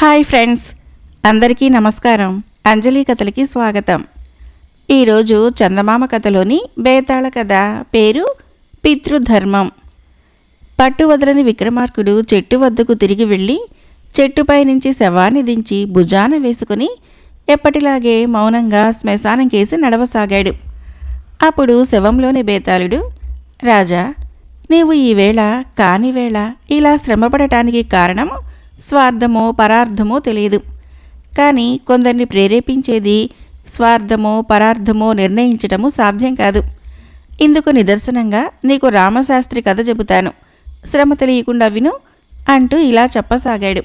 Hi friends అందరికీ నమస్కారం. అంజలి కథలకి స్వాగతం. ఈరోజు చందమామ కథలోని బేతాళ కథ. పేరు పితృధర్మం. పట్టు వదలని విక్రమార్కుడు చెట్టు వద్దకు తిరిగి వెళ్ళి చెట్టుపై నుంచి శవాన్ని దించి భుజాన వేసుకుని ఎప్పటిలాగే మౌనంగా శ్మశానం కేసి నడవసాగాడు. అప్పుడు శవంలోని బేతాళుడు రాజా నీవు ఈవేళ కానివేళ ఇలా శ్రమపడటానికి కారణం స్వార్థమో పరార్థమో తెలియదు. కానీ కొందరిని ప్రేరేపించేది స్వార్థమో పరార్థమో నిర్ణయించటము సాధ్యం కాదు. ఇందుకు నిదర్శనంగా నీకు రామశాస్త్రి కథ చెబుతాను. శ్రమ తెలియకుండా విను అంటూ ఇలా చెప్పసాగాడు.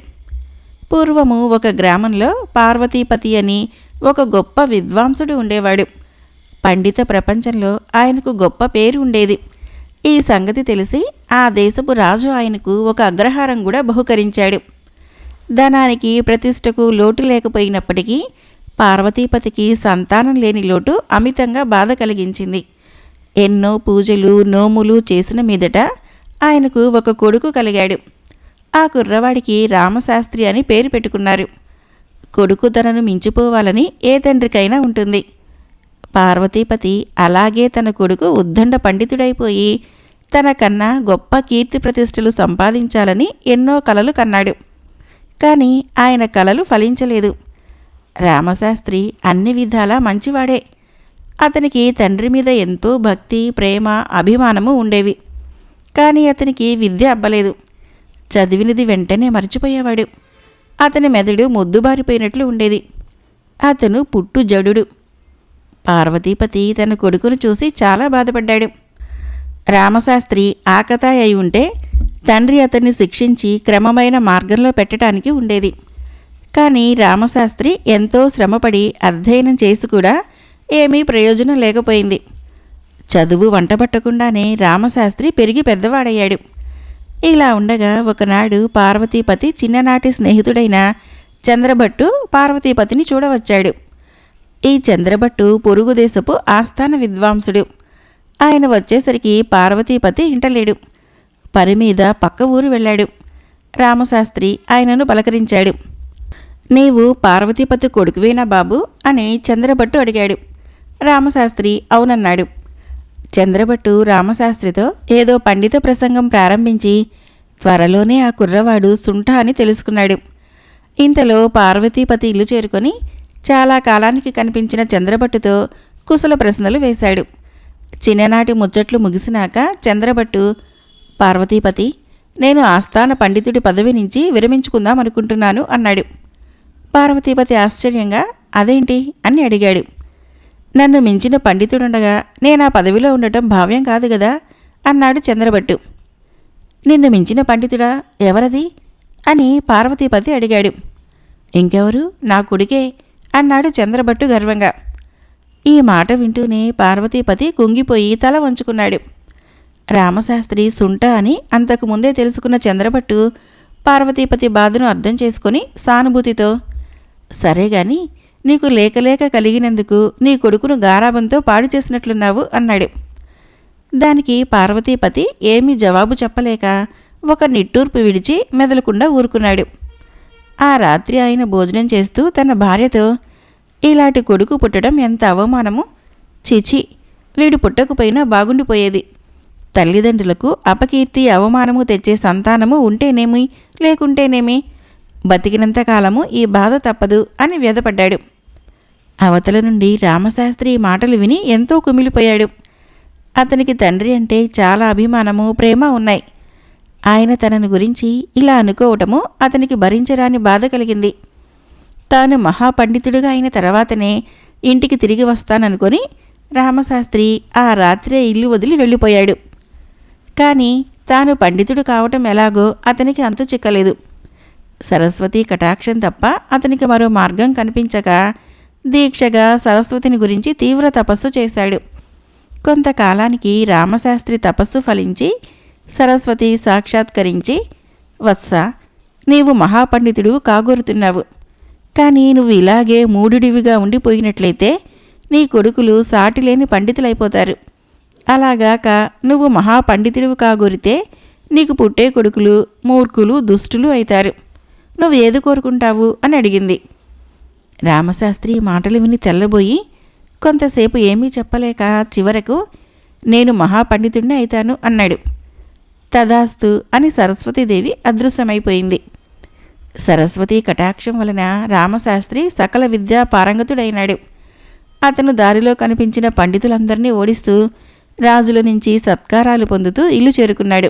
పూర్వము ఒక గ్రామంలో పార్వతీపతి అని ఒక గొప్ప విద్వాంసుడు ఉండేవాడు. పండిత ప్రపంచంలో ఆయనకు గొప్ప పేరు ఉండేది. ఈ సంగతి తెలిసి ఆ దేశపు రాజు ఆయనకు ఒక అగ్రహారం కూడా బహుకరించాడు. ధనానికి ప్రతిష్టకు లోటు లేకపోయినప్పటికీ పార్వతీపతికి సంతానం లేని లోటు అమితంగా బాధ కలిగించింది. ఎన్నో పూజలు నోములు చేసిన మీదట ఆయనకు ఒక కొడుకు కలిగాడు. ఆ కుర్రవాడికి రామశాస్త్రి అని పేరు పెట్టుకున్నారు. కొడుకు తనను మించిపోవాలని ఏ తండ్రికైనా ఉంటుంది. పార్వతీపతి అలాగే తన కొడుకు ఉద్దండ పండితుడైపోయి తన కన్నా గొప్ప కీర్తి ప్రతిష్టలు సంపాదించాలని ఎన్నో కలలు కన్నాడు. కానీ ఆయన కలలు ఫలించలేదు. రామశాస్త్రి అన్ని విధాలా మంచివాడే. అతనికి తండ్రి మీద ఎంతో భక్తి ప్రేమ అభిమానము ఉండేవి. కానీ అతనికి విద్య అబ్బలేదు. చదివినది వెంటనే మర్చిపోయేవాడు. అతని మెదడు మొద్దుబారిపోయినట్లు ఉండేది. అతను పుట్టు జడుడు. పార్వతీపతి తన కొడుకును చూసి చాలా బాధపడ్డాడు. రామశాస్త్రి ఆకతాయి అయి ఉంటే తండ్రి అతన్ని శిక్షించి క్రమమైన మార్గంలో పెట్టడానికి ఉండేది. కానీ రామశాస్త్రి ఎంతో శ్రమపడి అధ్యయనం చేసి కూడా ఏమీ ప్రయోజనం లేకపోయింది. చదువు వంటపట్టకుండానే రామశాస్త్రి పెరిగి పెద్దవాడయ్యాడు. ఇలా ఉండగా ఒకనాడు పార్వతీపతి చిన్ననాటి స్నేహితుడైన చంద్రభట్టు పార్వతీపతిని చూడవచ్చాడు. ఈ చంద్రభట్టు పొరుగు దేశపు ఆస్థాన విద్వాంసుడు. ఆయన వచ్చేసరికి పార్వతీపతి ఇంటలేడు. పని మీద పక్క ఊరు వెళ్ళాడు. రామశాస్త్రి ఆయనను పలకరించాడు. నీవు పార్వతీపతి కొడుకువేనా బాబు? అని చంద్రభట్టు అడిగాడు. రామశాస్త్రి అవునన్నాడు. చంద్రభట్టు రామశాస్త్రితో ఏదో పండిత ప్రసంగం ప్రారంభించి త్వరలోనే ఆ కుర్రవాడు సుంఠ అని తెలుసుకున్నాడు. ఇంతలో పార్వతీపతి ఇల్లు చేరుకొని చాలా కాలానికి కనిపించిన చంద్రభట్టుతో కుశల ప్రశ్నలు వేశాడు. చిన్ననాటి ముచ్చట్లు ముగిసినాక చంద్రభట్టు పార్వతీపతి నేను ఆస్థాన పండితుడి పదవి నుంచి విరమించుకుందాం అనుకుంటున్నాను అన్నాడు. పార్వతీపతి ఆశ్చర్యంగా అదేంటి? అని అడిగాడు. నన్ను మించిన పండితుడుండగా నేను ఆ పదవిలో ఉండటం భావ్యం కాదు కదా అన్నాడు చంద్రభట్టు. నిన్ను మించిన పండితుడా? ఎవరది? అని పార్వతీపతి అడిగాడు. ఇంకెవరు? నా కొడుకే అన్నాడు చంద్రభట్టు గర్వంగా. ఈ మాట వింటూనే పార్వతీపతి కుంగిపోయి తల వంచుకున్నాడు. రామశాస్త్రి సుంట అని అంతకు ముందే తెలుసుకున్న చంద్రభట్టు పార్వతీపతి బాధను అర్థం చేసుకొని సానుభూతితో సరే గాని నీకు లేకలేక కలిగినందుకు నీ కొడుకును గారాబంతో పాడు చేసినట్లున్నావు అన్నాడు. దానికి పార్వతీపతి ఏమీ జవాబు చెప్పలేక ఒక నిట్టూర్పు విడిచి మెదలకుండా ఊరుకున్నాడు. ఆ రాత్రి ఆయన భోజనం చేస్తూ తన భార్యతో ఇలాంటి కొడుకు పుట్టడం ఎంత అవమానము! చిచి వీడు పుట్టకపోయినా బాగుండిపోయేది. తల్లిదండ్రులకు అపకీర్తి అవమానము తెచ్చే సంతానము ఉంటేనేమి? లేకుంటేనేమి? బతికినంత కాలము ఈ బాధ తప్పదు అని వ్యధపడ్డాడు. అవతల నుండి రామశాస్త్రి మాటలు విని ఎంతో కుమిలిపోయాడు. అతనికి తండ్రి అంటే చాలా అభిమానము ప్రేమ ఉన్నాయి. ఆయన తనను గురించి ఇలా అనుకోవటము అతనికి భరించరాని బాధ కలిగింది. తాను మహాపండితుడుగా అయిన తర్వాతనే ఇంటికి తిరిగి వస్తాననుకొని రామశాస్త్రి ఆ రాత్రే ఇల్లు వదిలి వెళ్ళిపోయాడు. కానీ తాను పండితుడు కావటం ఎలాగో అతనికి అంతు చిక్కలేదు. సరస్వతి కటాక్షం తప్ప అతనికి మరో మార్గం కనిపించక దీక్షగా సరస్వతిని గురించి తీవ్ర తపస్సు చేశాడు. కొంతకాలానికి రామశాస్త్రి తపస్సు ఫలించి సరస్వతి సాక్షాత్కరించి వత్స నీవు మహాపండితుడు కాగోరుతున్నావు. కానీ నువ్వు ఇలాగే మూడుడివిగా ఉండిపోయినట్లయితే నీ కొడుకులు సాటిలేని పండితులైపోతారు. అలాగాక నువ్వు మహాపండితుడివి కాగోరితే నీకు పుట్టే కొడుకులు మూర్ఖులు దుష్టులు అవుతారు నువ్వు ఏది కోరుకుంటావు? అని అడిగింది. రామశాస్త్రి మాటలు విని తెల్లబోయి కొంతసేపు ఏమీ చెప్పలేక చివరకు నేను మహాపండితుడిని అవుతాను అన్నాడు. తదాస్తు అని సరస్వతీదేవి అదృశ్యమైపోయింది. సరస్వతి కటాక్షం వలన రామశాస్త్రి సకల విద్యా పారంగతుడైనాడు. అతను దారిలో కనిపించిన పండితులందరినీ ఓడిస్తూ రాజుల నుంచి సత్కారాలు పొందుతూ ఇల్లు చేరుకున్నాడు.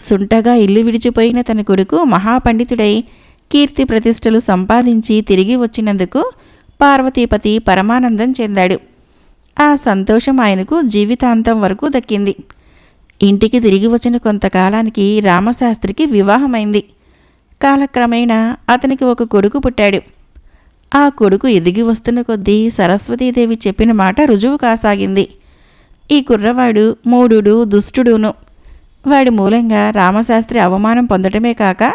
సుంటగా ఇల్లు విడిచిపోయిన తన కొడుకు మహాపండితుడై కీర్తి ప్రతిష్టలు సంపాదించి తిరిగి వచ్చినందుకు పార్వతీపతి పరమానందం చెందాడు. ఆ సంతోషం ఆయనకు జీవితాంతం వరకు దక్కింది. ఇంటికి తిరిగి వచ్చిన కొంతకాలానికి రామశాస్త్రికి వివాహమైంది. కాలక్రమేణా అతనికి ఒక కొడుకు పుట్టాడు. ఆ కొడుకు ఎదిగి వస్తున్న కొద్దీ సరస్వతీదేవి చెప్పిన మాట రుజువు కాసాగింది. ఈ కుర్రవాడు మూడుడు దుష్టుడును. వాడి మూలంగా రామశాస్త్రి అవమానం పొందటమే కాక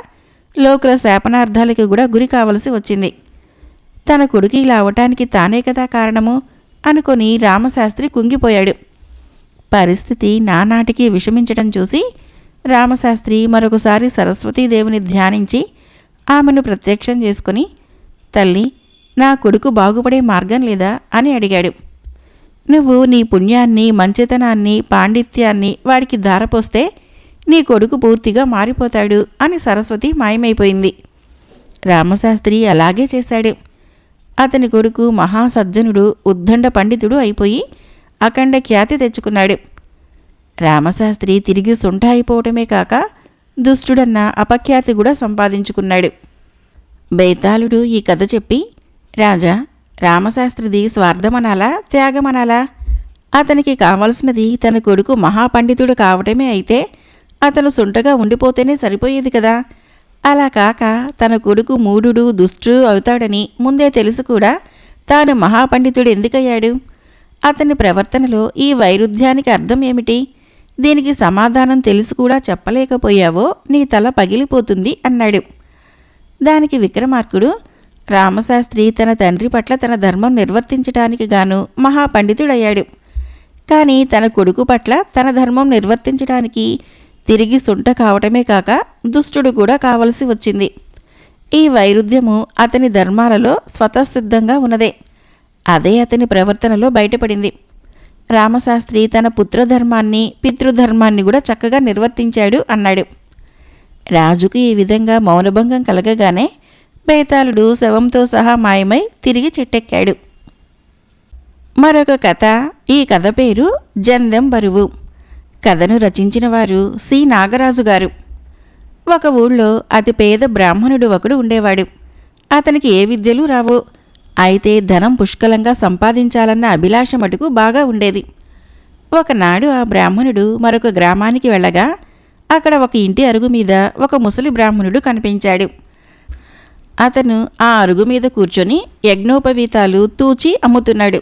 లోకుల శాపనార్థాలకి కూడా గురి కావలసి వచ్చింది. తన కొడుకు ఇలా అవటానికి తానే కదా కారణము అనుకొని రామశాస్త్రి కుంగిపోయాడు. పరిస్థితి నానాటికి విషమించటం చూసి రామశాస్త్రి మరొకసారి సరస్వతీదేవిని ధ్యానించి ఆమెను ప్రత్యక్షం చేసుకుని తల్లి నా కొడుకు బాగుపడే మార్గం లేదా? అని అడిగాడు. నువ్వు నీ పుణ్యాన్ని మంచితనాన్ని పాండిత్యాన్ని వాడికి ధారపోస్తే నీ కొడుకు పూర్తిగా మారిపోతాడు అని సరస్వతి మాయమైపోయింది. రామశాస్త్రి అలాగే చేశాడు. అతని కొడుకు మహాసజ్జనుడు ఉద్దండ పండితుడు అయిపోయి అఖండ ఖ్యాతి తెచ్చుకున్నాడు. రామశాస్త్రి తిరిగి సుంఠ అయిపోవటమే కాక దుష్టుడన్న అపఖ్యాతి కూడా సంపాదించుకున్నాడు. బేతాళుడు ఈ కథ చెప్పి రాజా రామశాస్త్రిది స్వార్థమనాలా? త్యాగమనాలా? అతనికి కావలసినది తన కొడుకు మహాపండితుడు కావటమే అయితే అతను సుంటగా ఉండిపోతేనే సరిపోయేది కదా. అలా కాక తన కొడుకు మూఢుడు దుష్టుడు అవుతాడని ముందే తెలుసు కూడా తాను మహాపండితుడు ఎందుకయ్యాడు? అతని ప్రవర్తనలో ఈ వైరుధ్యానికి అర్థం ఏమిటి? దీనికి సమాధానం తెలిసి కూడా చెప్పలేకపోయావో నీ తల పగిలిపోతుంది అన్నాడు. దానికి విక్రమార్కుడు రామశాస్త్రి తన తండ్రి పట్ల తన ధర్మం నిర్వర్తించటానికి గాను మహాపండితుడయ్యాడు. కానీ తన కొడుకు పట్ల తన ధర్మం నిర్వర్తించడానికి తిరిగి సుంట కావటమే కాక దుష్టుడు కూడా కావలసి వచ్చింది. ఈ వైరుధ్యము అతని ధర్మాలలో స్వతసిద్ధంగా ఉన్నదే. అదే అతని ప్రవర్తనలో బయటపడింది. రామశాస్త్రి తన పుత్రధర్మాన్ని పితృధర్మాన్ని కూడా చక్కగా నిర్వర్తించాడు అన్నాడు. రాజుకు ఈ విధంగా మౌనభంగం కలగగానే బేతాళుడు శవంతో సహా మాయమై తిరిగి చెట్టెక్కాడు. మరొక కథ ఈ కథ పేరు జందెం బరువు. కథను రచించిన వారు సి. నాగరాజు గారు. ఒక ఊళ్ళో అతి పేద బ్రాహ్మణుడు ఒకడు ఉండేవాడు. అతనికి ఏ విద్యలు రావు అయితే ధనం పుష్కలంగా సంపాదించాలన్న అభిలాష మటుకు బాగా ఉండేది. ఒకనాడు ఆ బ్రాహ్మణుడు మరొక గ్రామానికి వెళ్ళగా అక్కడ ఒక ఇంటి అరుగు మీద ఒక ముసలి బ్రాహ్మణుడు కనిపించాడు. అతను ఆ అరుగు మీద కూర్చొని యజ్ఞోపవీతాలు తూచి అమ్ముతున్నాడు.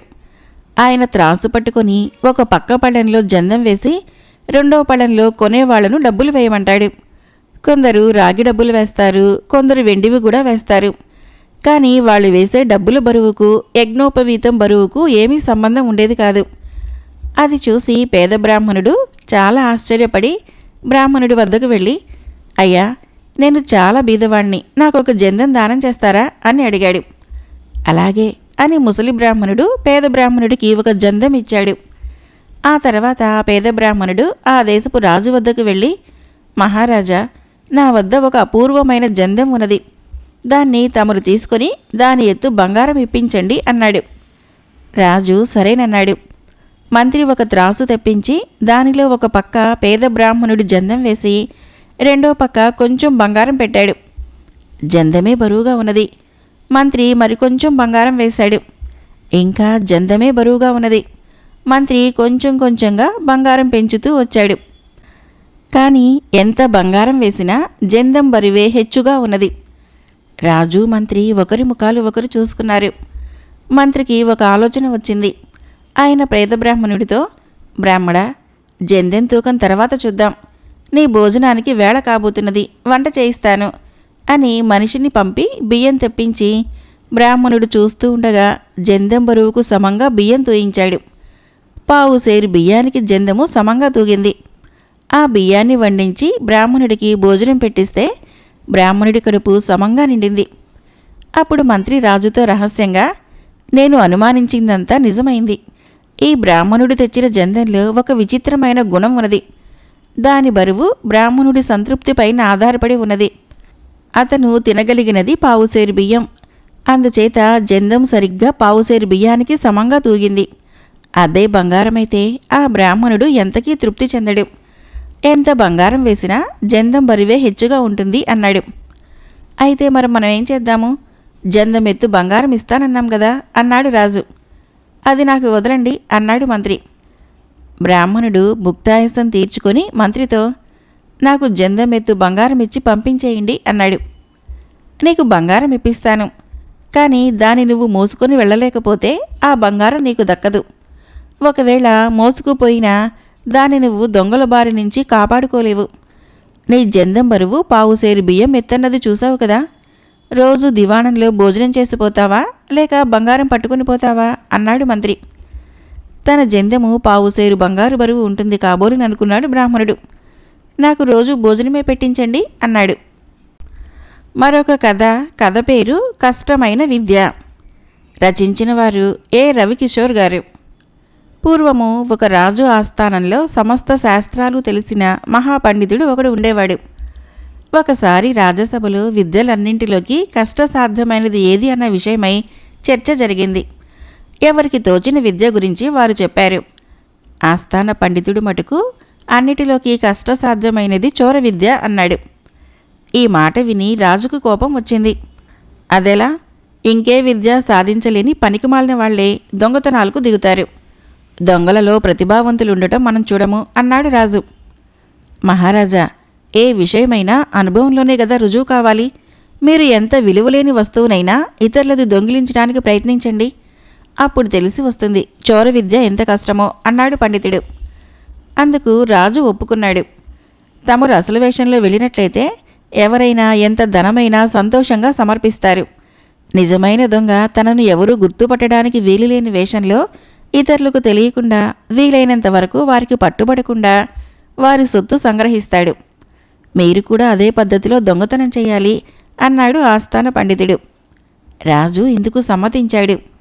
ఆయన త్రాసు పట్టుకొని ఒక పక్క పళ్ళెంలో జందం వేసి రెండో పళ్ళెంలో కొనేవాళ్ళను డబ్బులు వేయమంటాడు. కొందరు రాగి డబ్బులు వేస్తారు కొందరు వెండివి కూడా వేస్తారు. కానీ వాళ్ళు వేసే డబ్బుల బరువుకు యజ్ఞోపవీతం బరువుకు ఏమీ సంబంధం ఉండేది కాదు. అది చూసి పేద బ్రాహ్మణుడు చాలా ఆశ్చర్యపడి బ్రాహ్మణుడి వద్దకు వెళ్ళి అయ్యా నేను చాలా బీదవాణ్ణి. నాకు ఒక జందం దానం చేస్తారా? అని అడిగాడు. అలాగే అని ముసలి బ్రాహ్మణుడు పేద బ్రాహ్మణుడికి ఒక జందం ఇచ్చాడు. ఆ తర్వాత ఆ పేద బ్రాహ్మణుడు ఆ దేశపు రాజు వద్దకు వెళ్ళి మహారాజా నా వద్ద ఒక అపూర్వమైన జందం ఉన్నది. దాన్ని తమరు తీసుకొని దాని ఎత్తు బంగారం ఇప్పించండి అన్నాడు. రాజు సరేనన్నాడు. మంత్రి ఒక త్రాసు తెప్పించి దానిలో ఒక పక్క పేద బ్రాహ్మణుడి జందం వేసి రెండో పక్క కొంచెం బంగారం పెట్టాడు. జందమే బరువుగా ఉన్నది. మంత్రి మరికొంచెం బంగారం వేశాడు. ఇంకా జందమే బరువుగా ఉన్నది. మంత్రి కొంచెం కొంచెంగా బంగారం పెంచుతూ వచ్చాడు. కానీ ఎంత బంగారం వేసినా జందం బరువే హెచ్చుగా ఉన్నది. రాజు మంత్రి ఒకరి ముఖాలు ఒకరు చూసుకున్నారు. మంత్రికి ఒక ఆలోచన వచ్చింది. ఆయన ప్రేత బ్రాహ్మణుడితో బ్రాహ్మడ జందెం తూకం తర్వాత చూద్దాం. నీ భోజనానికి వేళ కాబోతున్నది వంట చేయిస్తాను అని మనిషిని పంపి బియ్యం తెప్పించి బ్రాహ్మణుడు చూస్తూ ఉండగా జందెం బరువుకు సమంగా బియ్యం తూయించాడు. పావు సేరు బియ్యానికి జందెము సమంగా తూగింది. ఆ బియ్యాన్ని వండించి బ్రాహ్మణుడికి భోజనం పెట్టిస్తే బ్రాహ్మణుడి కడుపు సమంగా నిండింది. అప్పుడు మంత్రి రాజుతో రహస్యంగా నేను అనుమానించిందంతా నిజమైంది. ఈ బ్రాహ్మణుడు తెచ్చిన జందెంలో ఒక విచిత్రమైన గుణం ఉన్నది. దాని బరువు బ్రాహ్మణుడి సంతృప్తిపైన ఆధారపడి ఉన్నది. అతను తినగలిగినది పావుసేరు బియ్యం. అందుచేత జందం సరిగ్గా పావుసేరు బియ్యానికి సమంగా తూగింది. అదే బంగారమైతే ఆ బ్రాహ్మణుడు ఎంతకీ తృప్తి చెందడు. ఎంత బంగారం వేసినా జందం బరువే హెచ్చుగా ఉంటుంది అన్నాడు. అయితే మరి మనం ఏం చేద్దాము? జందం ఎత్తు బంగారం ఇస్తానన్నాం కదా అన్నాడు రాజు. అది నాకు వదలండి అన్నాడు మంత్రి. బ్రాహ్మణుడు ముక్తాయసం తీర్చుకొని మంత్రితో నాకు జందం ఎత్తు బంగారం ఇచ్చి పంపించేయండి అన్నాడు. నీకు బంగారం ఇప్పిస్తాను కానీ దాన్ని నువ్వు మోసుకొని వెళ్ళలేకపోతే ఆ బంగారం నీకు దక్కదు. ఒకవేళ మోసుకుపోయినా దాన్ని నువ్వు దొంగల బారి నుంచి కాపాడుకోలేవు. నీ జందం బరువు పావుసేరు బియ్యం ఎత్తన్నది చూసావు కదా? రోజు దివాణంలో భోజనం చేసిపోతావా లేక బంగారం పట్టుకుని పోతావా? అన్నాడు మంత్రి. తన జందెము పావుసేరు బంగారు బరువు ఉంటుంది కాబోలని అనుకున్నాడు బ్రాహ్మణుడు. నాకు రోజు భోజనమే పెట్టించండి అన్నాడు. మరొక కథ కథ పేరు కష్టమైన విద్య. రచించిన వారు ఏ రవికిషోర్ గారు. పూర్వము ఒక రాజు ఆస్థానంలో సమస్త శాస్త్రాలు తెలిసిన మహాపండితుడు ఒకడు ఉండేవాడు. ఒకసారి రాజసభలో విద్యలన్నింటిలోకి కష్టసాధ్యమైనది ఏది అన్న విషయమై చర్చ జరిగింది. ఎవరికి తోచిన విద్య గురించి వారు చెప్పారు. ఆస్థాన పండితుడు మటుకు అన్నిటిలోకి కష్టసాధ్యమైనది చోర విద్య అన్నాడు. ఈ మాట విని రాజుకు కోపం వచ్చింది. అదెలా? ఇంకే విద్య సాధించలేని పనికిమాలిన వాళ్ళే దొంగతనాలకు దిగుతారు. దొంగలలో ప్రతిభావంతులుండటం మనం చూడము అన్నాడు రాజు. మహారాజా ఏ విషయమైనా అనుభవంలోనే కదా రుజువు కావాలి. మీరు ఎంత విలువలేని వస్తువునైనా ఇతరులది దొంగిలించడానికి ప్రయత్నించండి. అప్పుడు తెలిసి వస్తుంది చోర విద్య ఎంత కష్టమో అన్నాడు పండితుడు. అందుకు రాజు ఒప్పుకున్నాడు. తమరు అసలు వేషంలో వెళ్ళినట్లయితే ఎవరైనా ఎంత ధనమైనా సంతోషంగా సమర్పిస్తారు. నిజమైన దొంగ తనను ఎవరూ గుర్తుపట్టడానికి వీలులేని వేషంలో ఇతరులకు తెలియకుండా వీలైనంత వరకు వారికి పట్టుబడకుండా వారి సొత్తు సంగ్రహిస్తాడు. మీరు కూడా అదే పద్ధతిలో దొంగతనం చేయాలి అన్నాడు ఆస్థాన పండితుడు. రాజు ఇందుకు సమ్మతించాడు.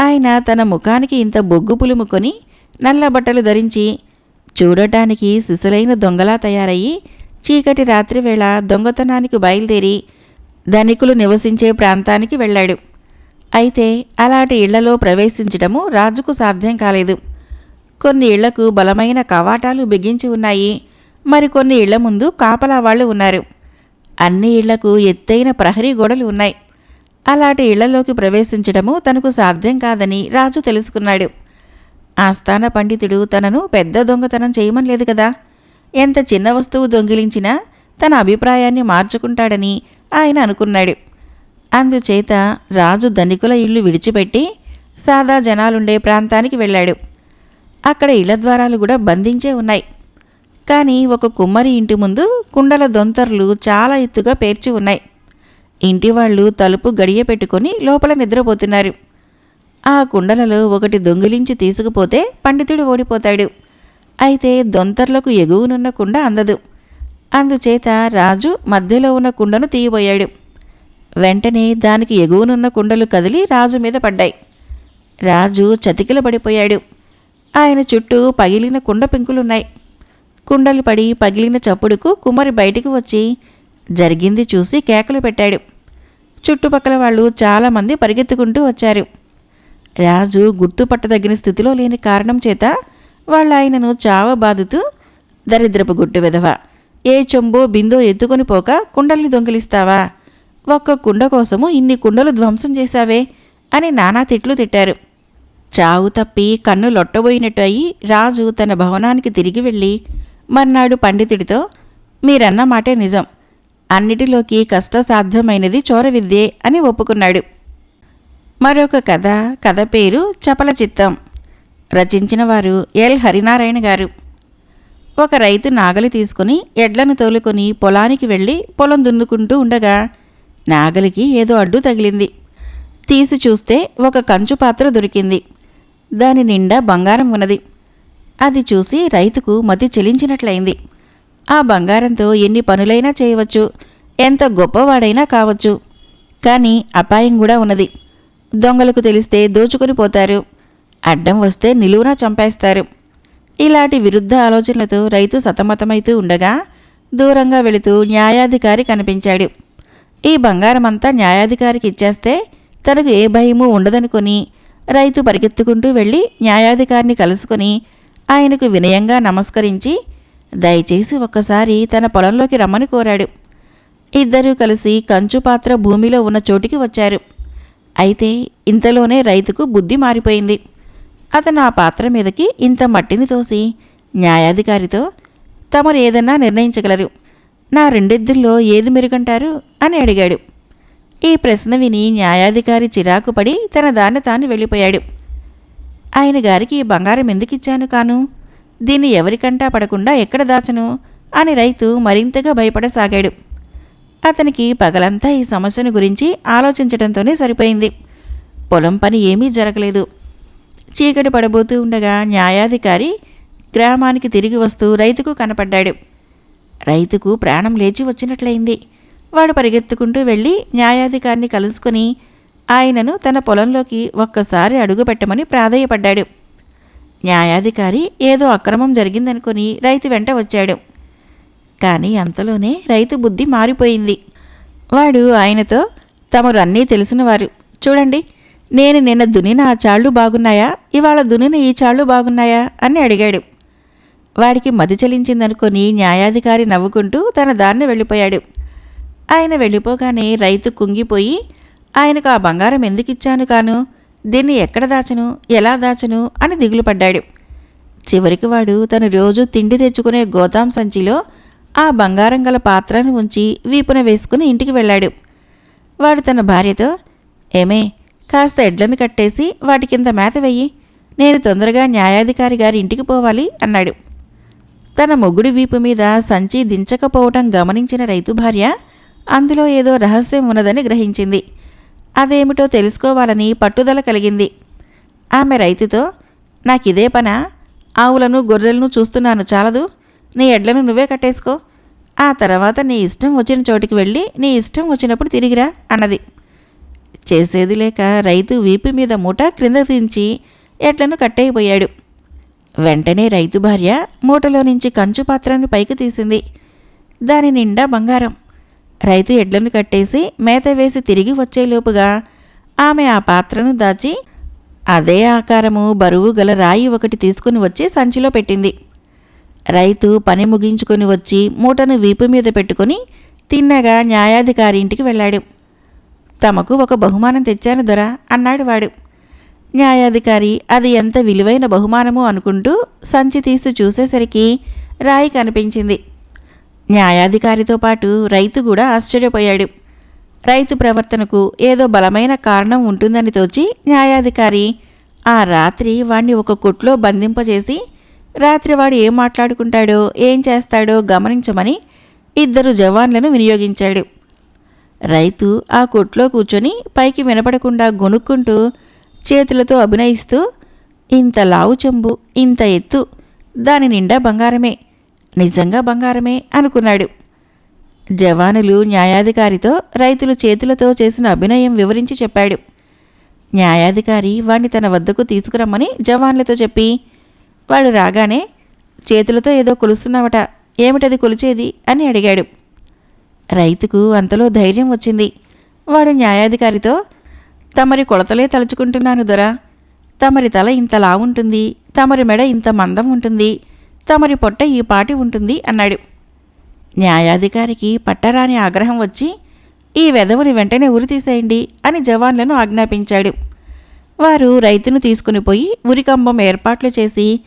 ఆయన తన ముఖానికి ఇంత బొగ్గు పులుముకొని నల్ల బట్టలు ధరించి చూడటానికి సిసలైన దొంగలా తయారయ్యి చీకటి రాత్రివేళ దొంగతనానికి బయలుదేరి ధనికులు నివసించే ప్రాంతానికి వెళ్ళాడు. అయితే అలాంటి ఇళ్ళలో ప్రవేశించడము రాజుకు సాధ్యం కాలేదు. కొన్ని ఇళ్ళకు బలమైన కవాటాలు బిగించి ఉన్నాయి. మరికొన్ని ఇళ్ళ ముందు కాపలా వాళ్ళు ఉన్నారు. అన్ని ఇళ్ళకు ఎత్తైన ప్రహరీ గోడలు ఉన్నాయి. అలాంటి ఇళ్ళలోకి ప్రవేశించడము తనకు సాధ్యం కాదని రాజు తెలుసుకున్నాడు. ఆస్థాన పండితుడు తనను పెద్ద దొంగతనం చేయమనలేదు కదా. ఎంత చిన్న వస్తువు దొంగిలించినా తన అభిప్రాయాన్ని మార్చుకుంటాడని ఆయన అనుకున్నాడు. అందుచేత రాజు ధనికుల ఇల్లు విడిచిపెట్టి సాదా జనాలుండే ప్రాంతానికి వెళ్ళాడు. అక్కడ ఇళ్ళ ద్వారాలు కూడా బంధించే ఉన్నాయి. కానీ ఒక కుమ్మరి ఇంటి ముందు కుండల దొంతర్లు చాలా ఎత్తుగా పేర్చి ఉన్నాయి. ఇంటి వాళ్ళు తలుపు గడియ పెట్టుకొని లోపల నిద్రపోతున్నారు. ఆ కుండలలో ఒకటి దొంగిలించి తీసుకుపోతే పండితుడు ఓడిపోతాడు. అయితే దొంతర్లకు ఎగువనున్న కుండ అందదు. అందుచేత రాజు మధ్యలో ఉన్న కుండను తీయబోయాడు. వెంటనే దానికి ఎగువనున్న కుండలు కదిలి రాజు మీద పడ్డాయి. రాజు చతికిల పడిపోయాడు. ఆయన చుట్టూ పగిలిన కుండ పెంకులున్నాయి. కుండలు పడి పగిలిన చప్పుడుకు కుమారి బయటికి వచ్చి జరిగింది చూసి కేకలు పెట్టాడు. చుట్టుపక్కల వాళ్ళు చాలామంది పరిగెత్తుకుంటూ వచ్చారు. రాజు గుర్తుపట్టదగిన స్థితిలో లేని కారణం చేత వాళ్ళు ఆయనను చావ బాదుతూ దరిద్రపు గుట్టు విధవ ఏ చెంబో బిందో ఎత్తుకొని పోక కుండల్ని దొంగిలిస్తావా? ఒక్క కుండ కోసము ఇన్ని కుండలు ధ్వంసం చేశావే? అని నానా తిట్లు తిట్టారు. చావు తప్పి కన్ను లొట్టబోయినట్టు అయి రాజు తన భవనానికి తిరిగి వెళ్ళి మర్నాడు పండితుడితో మీరన్న మాటే నిజం. అన్నిటిలోకి కష్టసాధ్యమైనది చోరవిద్యే అని ఒప్పుకున్నాడు. మరొక కథ కథ పేరు చపల చిత్తం రచించిన వారు ఎల్. హరినారాయణ గారు. ఒక రైతు నాగలి తీసుకుని ఎడ్లను తోలుకొని పొలానికి వెళ్ళి పొలం దున్నుకుంటూ ఉండగా నాగలికి ఏదో అడ్డు తగిలింది. తీసి చూస్తే ఒక కంచు పాత్ర దొరికింది. దాని నిండా బంగారం ఉన్నది. అది చూసి రైతుకు మతి చెలించినట్లయింది. ఆ బంగారంతో ఎన్ని పనులైనా చేయవచ్చు. ఎంత గొప్పవాడైనా కావచ్చు. కానీ అపాయం కూడా ఉన్నది. దొంగలకు తెలిస్తే దోచుకొని పోతారు. అడ్డం వస్తే నిలువునా చంపేస్తారు. ఇలాంటి విరుద్ధ ఆలోచనలతో రైతు సతమతమైతూ ఉండగా దూరంగా వెళుతూ న్యాయాధికారి కనిపించాడు. ఈ బంగారమంతా న్యాయాధికారికి ఇచ్చేస్తే తనకు ఏ భయమూ ఉండదనుకొని రైతు పరిగెత్తుకుంటూ వెళ్ళి న్యాయాధికారిని కలుసుకొని ఆయనకు వినయంగా నమస్కరించి దయచేసి ఒక్కసారి తన పొలంలోకి రమ్మని కోరాడు. ఇద్దరూ కలిసి కంచు పాత్ర భూమిలో ఉన్న చోటికి వచ్చారు. అయితే ఇంతలోనే రైతుకు బుద్ధి మారిపోయింది. అతను ఆ పాత్ర మీదకి ఇంత మట్టిని తోసి న్యాయాధికారితో తమరు ఏదన్నా నిర్ణయించగలరు. నా రెండిద్దుల్లో ఏది మెరుగంటారు? అని అడిగాడు. ఈ ప్రశ్న విని న్యాయాధికారి చిరాకు పడి తన దాన్ని తాను వెళ్ళిపోయాడు. ఆయన గారికి బంగారం ఎందుకు ఇచ్చాను కాను? దీన్ని ఎవరికంటా పడకుండా ఎక్కడ దాచను? అని రైతు మరింతగా భయపడసాగాడు. అతనికి పగలంతా ఈ సమస్యను గురించి ఆలోచించడంతోనే సరిపోయింది. పొలం పని ఏమీ జరగలేదు. చీకటి పడబోతూ ఉండగా న్యాయాధికారి గ్రామానికి తిరిగి వస్తూ రైతుకు కనపడ్డాడు. రైతుకు ప్రాణం లేచి వచ్చినట్లయింది. వాడు పరిగెత్తుకుంటూ వెళ్ళి న్యాయాధికారిని కలుసుకొని ఆయనను తన పొలంలోకి ఒక్కసారి అడుగుపెట్టమని ప్రాధేయపడ్డాడు. న్యాయాధికారి ఏదో అక్రమం జరిగిందనుకుని రైతు వెంట వచ్చాడు. కానీ అంతలోనే రైతు బుద్ధి మారిపోయింది. వాడు ఆయనతో తమరు అన్నీ తెలిసినవారు చూడండి నేను నిన్న దునిన ఆ చాళ్ళు బాగున్నాయా? ఇవాళ దునిన ఈ చాళ్ళు బాగున్నాయా? అని అడిగాడు. వాడికి మది చలించిందనుకొని న్యాయాధికారి నవ్వుకుంటూ తన దారిని వెళ్ళిపోయాడు. ఆయన వెళ్ళిపోగానే రైతు కుంగిపోయి ఆయనకు ఆ బంగారం ఎందుకు ఇచ్చాను కాను? దీన్ని ఎక్కడ దాచను ఎలా దాచను అని దిగులు పడ్డాడు. చివరికి వాడు తను రోజు తిండి తెచ్చుకునే గోదాం సంచిలో ఆ బంగారం గల పాత్రను ఉంచి వీపున వేసుకుని ఇంటికి వెళ్ళాడు. వాడు తన భార్యతో ఏమే కాస్త ఎడ్లను కట్టేసి వాటి కింద మేత వెయ్యి నేను తొందరగా న్యాయాధికారి గారి ఇంటికి పోవాలి అన్నాడు. తన మొగుడి వీపు మీద సంచి దించకపోవటం గమనించిన రైతు భార్య అందులో ఏదో రహస్యం ఉన్నదని గ్రహించింది. అదేమిటో తెలుసుకోవాలని పట్టుదల కలిగింది. ఆమె రైతుతో నాకిదే పనా? ఆవులను గొర్రెలను చూస్తున్నాను చాలదు. నీ ఎడ్లను నువ్వే కట్టేసుకో. ఆ తర్వాత నీ ఇష్టం వచ్చిన చోటికి వెళ్ళి నీ ఇష్టం వచ్చినప్పుడు తిరిగిరా అన్నది. చేసేది లేక రైతు వీపు మీద మూట క్రింద దించి ఎడ్లను కట్టయిపోయాడు వెంటనే రైతు భార్య మూటలో నుంచి కంచు పాత్రను పైకి తీసింది. దాని నిండా బంగారం. రైతు ఎడ్లను కట్టేసి మేత వేసి తిరిగి వచ్చేలోపుగా ఆమె ఆ పాత్రను దాచి అదే ఆకారము బరువు గల రాయి ఒకటి తీసుకుని వచ్చి సంచిలో పెట్టింది. రైతు పని ముగించుకొని వచ్చి మూటను వీపు మీద పెట్టుకుని తిన్నగా న్యాయాధికారి ఇంటికి వెళ్ళాడు. తమకు ఒక బహుమానం తెచ్చాను దొర అన్నాడు వాడు. న్యాయాధికారి అది ఎంత విలువైన బహుమానమో అనుకుంటూ సంచి తీసి చూసేసరికి రాయి కనిపించింది. న్యాయాధికారితో పాటు రైతు కూడా ఆశ్చర్యపోయాడు. రైతు ప్రవర్తనకు ఏదో బలమైన కారణం ఉంటుందని తోచి న్యాయాధికారి ఆ రాత్రి వాణ్ణి ఒక కొట్లో బంధింపజేసి రాత్రి వాడు ఏం మాట్లాడుకుంటాడో ఏం చేస్తాడో గమనించమని ఇద్దరు జవాన్లను వినియోగించాడు. రైతు ఆ కొట్లో కూర్చొని పైకి వినపడకుండా గొనుక్కుంటూ చేతులతో అభినయిస్తూ ఇంత లావు చెంబు ఇంత ఎత్తు దాని నిండా బంగారమే నిజంగా బంగారమే అనుకున్నాడు. జవానులు న్యాయాధికారితో రైతులు చేతులతో చేసిన అభినయం వివరించి చెప్పాడు. న్యాయాధికారి వాణ్ణి తన వద్దకు తీసుకురమ్మని జవాన్లతో చెప్పి వాడు రాగానే చేతులతో ఏదో కొలుస్తున్నావట ఏమిటది కొలిచేది? అని అడిగాడు. రైతుకు అంతలో ధైర్యం వచ్చింది. వాడు న్యాయాధికారితో తమరి కొలతలే తలుచుకుంటున్నాను దొరా. తమరి తల ఇంత లావుంటుంది. తమరి మెడ ఇంత మందం ఉంటుంది. తమరి పొట్ట ఈ పాటి ఉంటుంది అన్నాడు. న్యాయాధికారికి పట్టరాని ఆగ్రహం వచ్చి ఈ వెధవుని వెంటనే ఉరి తీసేయండి అని జవాన్లను ఆజ్ఞాపించాడు. వారు రైతును తీసుకుని పోయి ఉరికంబం ఏర్పాట్లు చేసి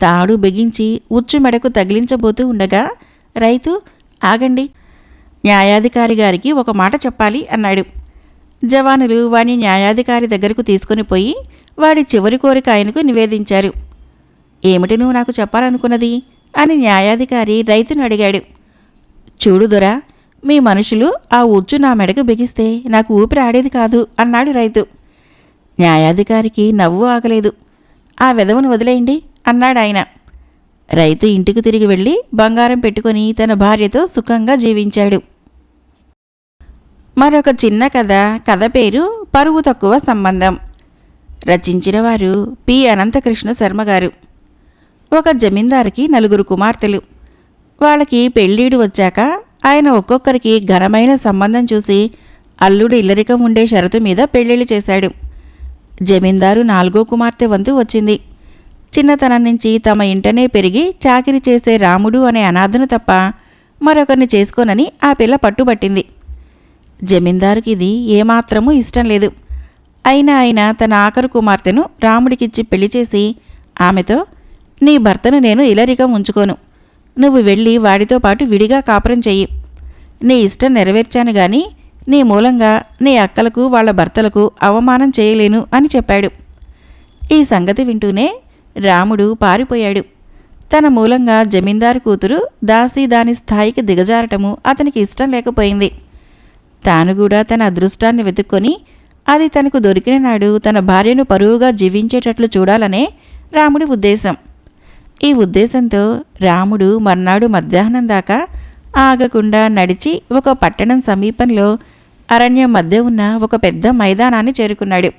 తాడు బిగించి ఉచ్చు మెడకు తగిలించబోతూ ఉండగా రైతు ఆగండి న్యాయాధికారి గారికి ఒక మాట చెప్పాలి అన్నాడు. జవానులు వాని న్యాయాధికారి దగ్గరకు తీసుకుని పోయి వాడి చివరి కోరిక ఆయనకు నివేదించారు. ఏమిటి నువ్వు నాకు చెప్పాలనుకున్నది? అని న్యాయాధికారి రైతును అడిగాడు. చూడు దొరా మీ మనుషులు ఆ ఉచ్చు నా మెడకు బిగిస్తే నాకు ఊపిరి ఆడేది కాదు అన్నాడు రైతు. న్యాయాధికారికి నవ్వు ఆగలేదు. ఆ విధవను వదిలేయండి అన్నాడు ఆయన. రైతు ఇంటికి తిరిగి వెళ్ళి బంగారం పెట్టుకొని తన భార్యతో సుఖంగా జీవించాడు. మరొక చిన్న కథ కథ పేరు పరువు తక్కువ సంబంధం. రచించిన వారు పి. అనంతకృష్ణ శర్మ గారు. ఒక జమీందారికి నలుగురు కుమార్తెలు. వాళ్ళకి పెళ్ళీడు వచ్చాక ఆయన ఒక్కొక్కరికి ఘనమైన సంబంధం చూసి అల్లుడు ఇల్లరికం ఉండే షరతు మీద పెళ్ళిళ్ళు చేశాడు. జమీందారు నాలుగో కుమార్తె వంతు వచ్చింది. చిన్నతనం నుంచి తమ ఇంటనే పెరిగి చాకిరి చేసే రాముడు అనే అనాథను తప్ప మరొకరిని చేసుకోనని ఆ పిల్ల పట్టుబట్టింది. జమీందారుకి ఇది ఏమాత్రమూ ఇష్టం లేదు. అయినా ఆయన తన ఆఖరు కుమార్తెను రాముడికిచ్చి పెళ్ళి చేసి ఆమెతో నీ భర్తను నేను ఇలరిగా ఉంచుకోను. నువ్వు వెళ్ళి వాడితో పాటు విడిగా కాపురం చెయ్యి. నీ ఇష్టం నెరవేర్చాను గాని నీ మూలంగా నీ అక్కలకు వాళ్ళ భర్తలకు అవమానం చేయలేను అని చెప్పాడు. ఈ సంగతి వింటూనే రాముడు పారిపోయాడు. తన మూలంగా జమీందారు కూతురు దాసి దాని స్థాయికి దిగజారటము అతనికి ఇష్టం లేకపోయింది. తాను కూడా తన అదృష్టాన్ని వెతుక్కొని అది తనకు దొరికిన నాడు తన భార్యను పరువుగా జీవించేటట్లు చూడాలనే రాముడి ఉద్దేశం. ఈ ఉద్దేశంతో రాముడు మర్నాడు మధ్యాహ్నం దాకా ఆగకుండా నడిచి ఒక పట్టణం సమీపంలో అరణ్యం మధ్య ఉన్న ఒక పెద్ద మైదానాన్ని చేరుకున్నాడు.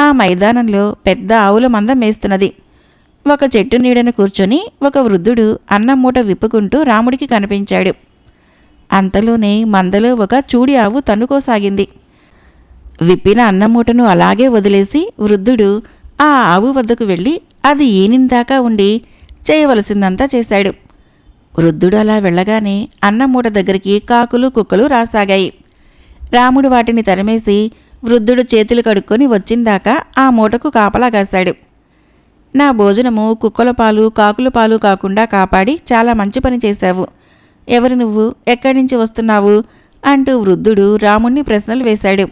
ఆ మైదానంలో పెద్ద ఆవుల మంద మేస్తున్నది. ఒక చెట్టు నీడను కూర్చొని ఒక వృద్ధుడు అన్నం మూట విప్పుకుంటూ రాముడికి కనిపించాడు. అంతలోనే మందలో ఒక చూడి ఆవు తన్నుకోసాగింది. విప్పిన అన్నమూటను అలాగే వదిలేసి వృద్ధుడు ఆ ఆవు వద్దకు వెళ్ళి అది ఏనిందాకా ఉండి చేయవలసిందంతా చేశాడు. వృద్ధుడు అలా వెళ్ళగానే అన్నమూట దగ్గరికి కాకులు కుక్కలు రాసాగాయి. రాముడు వాటిని తరిమేసి వృద్ధుడు చేతులు కడుక్కొని వచ్చిందాకా ఆ మూటకు కాపలాగాశాడు నా భోజనము కుక్కల పాలు కాకుల పాలు కాకుండా కాపాడి చాలా మంచి పని చేశావు. ఎవరు నువ్వు? ఎక్కడి నుంచి వస్తున్నావు? అంటూ వృద్ధుడు రాముణ్ణి ప్రశ్నలు వేశాడు.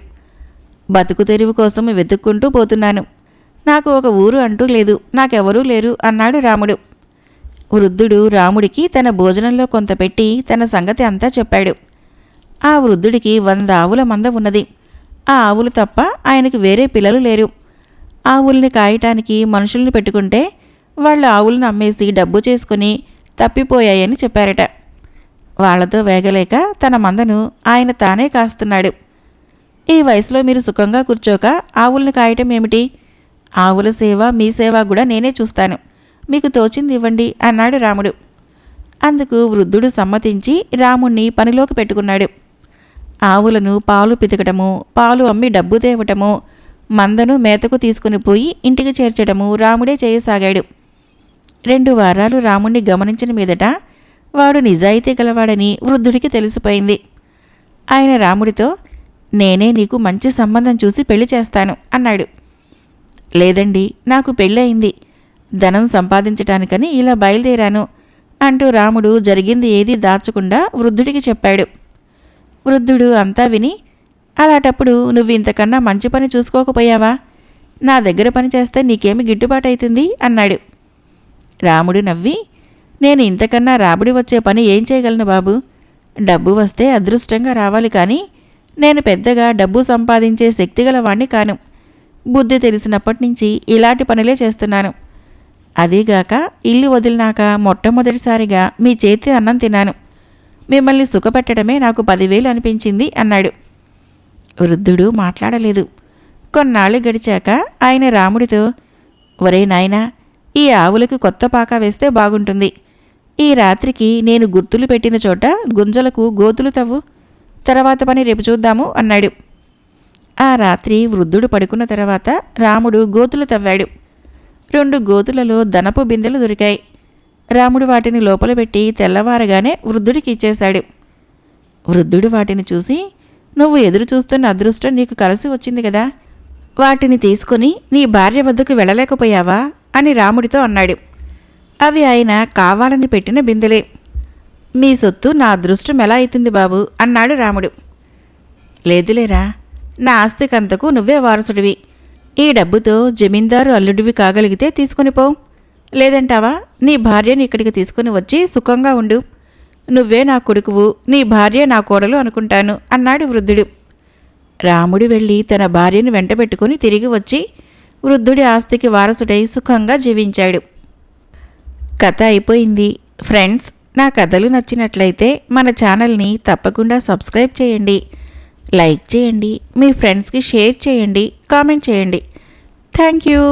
బతుకు తెరువు కోసం వెతుక్కుంటూ పోతున్నాను. నాకు ఒక ఊరు అంటూ లేదు. నాకెవరూ లేరు అన్నాడు రాముడు. వృద్ధుడు రాముడికి తన భోజనంలో కొంత పెట్టి తన సంగతి అంతా చెప్పాడు. ఆ వృద్ధుడికి వంద ఆవుల మంద ఉన్నది. ఆ ఆవులు తప్ప ఆయనకి వేరే పిల్లలు లేరు. ఆవుల్ని కాయటానికి మనుషుల్ని పెట్టుకుంటే వాళ్ళు ఆవులను అమ్మేసి డబ్బు చేసుకుని తప్పిపోయాయని చెప్పారట. వాళ్ళతో వేగలేక తన మందను ఆయన తానే కాస్తున్నాడు. ఈ వయసులో మీరు సుఖంగా కూర్చోక ఆవుల్ని కాయటం ఏమిటి? ఆవుల సేవ మీ సేవ కూడా నేనే చూస్తాను. మీకు తోచింది ఇవ్వండి అన్నాడు రాముడు. అందుకు వృద్ధుడు సమ్మతించి రాముణ్ణి పనిలోకి పెట్టుకున్నాడు. ఆవులను పాలు పితకటము పాలు అమ్మి డబ్బు తేవటము మందను మేతకు తీసుకుని పోయి ఇంటికి చేర్చడము రాముడే చేయసాగాడు. రెండు వారాలు రాముణ్ణి గమనించిన మీదట వాడు నిజాయితీ గలవాడని వృద్ధుడికి తెలిసిపోయింది. ఆయన రాముడితో నేనే నీకు మంచి సంబంధం చూసి పెళ్ళి చేస్తాను అన్నాడు. లేదండి నాకు పెళ్ళయింది. ధనం సంపాదించటానికని ఇలా బయలుదేరాను అంటూ రాముడు జరిగింది ఏదీ దాచకుండా వృద్ధుడికి చెప్పాడు. వృద్ధుడు అంతా విని అలాటప్పుడు నువ్వు ఇంతకన్నా మంచి పని చూసుకోకపోయావా? నా దగ్గర పని చేస్తే నీకేమి గిట్టుబాటు అవుతుంది అన్నాడు. రాముడు నవ్వి నేను ఇంతకన్నా రాబడి వచ్చే పని ఏం చేయగలను బాబు? డబ్బు వస్తే అదృష్టంగా రావాలి కానీ నేను పెద్దగా డబ్బు సంపాదించే శక్తిగల వాణ్ణి కాను. బుద్ధి తెలిసినప్పటి నుంచి ఇలాంటి పనులే చేస్తున్నాను. అదీగాక ఇల్లు వదిలినాక మొట్టమొదటిసారిగా మీ చేతి అన్నం తిన్నాను. మిమ్మల్ని సుఖపెట్టడమే నాకు పదివేలు అనిపించింది అన్నాడు. వృద్ధుడు మాట్లాడలేదు. కొన్నాళ్ళు గడిచాక ఆయన రాముడితో ఒరే నాయనా ఈ ఆవులకు కొత్త పాక వేస్తే బాగుంటుంది. ఈ రాత్రికి నేను గుర్తులు పెట్టిన చోట గుంజలకు గోతులు తవ్వు. తర్వాత పని రేపు చూద్దాము అన్నాడు. ఆ రాత్రి వృద్ధుడు పడుకున్న తర్వాత రాముడు గోతులు తవ్వాడు. రెండు గోతులలో దనపు బిందెలు దొరికాయి. రాముడు వాటిని లోపల పెట్టి తెల్లవారగానే వృద్ధుడికి ఇచ్చేశాడు. వృద్ధుడు వాటిని చూసి నువ్వు ఎదురు చూస్తున్న అదృష్టం నీకు కలిసి వచ్చింది కదా. వాటిని తీసుకుని నీ భార్య వద్దకు వెళ్ళలేకపోయావా? అని రాముడితో అన్నాడు. అవి ఆయన కావాలని పెట్టిన బిందెలే. మీ సొత్తు నా అదృష్టం ఎలా అవుతుంది బాబు? అన్నాడు రాముడు. లేదులేరా నా ఆస్తికంతకు నువ్వే వారసుడివి. ఈ డబ్బుతో జమీందారు అల్లుడివి కాగలిగితే తీసుకుని పో. లేదంటావా? నీ భార్యను ఇక్కడికి తీసుకుని వచ్చి సుఖంగా ఉండు. నువ్వే నా కొడుకువు నీ భార్య నా కోడలు అనుకుంటాను అన్నాడు వృద్ధుడు. రాముడు వెళ్ళి తన భార్యను వెంటబెట్టుకుని తిరిగి వచ్చి వృద్ధుడి ఆస్తికి వారసుడై సుఖంగా జీవించాడు. కథ అయిపోయింది. ఫ్రెండ్స్ నా కథలు నచ్చినట్లయితే మన ఛానల్ని తప్పకుండా సబ్స్క్రైబ్ చేయండి. లైక్ చేయండి మీ ఫ్రెండ్స్కి షేర్ చేయండి కామెంట్ చేయండి. Thank you.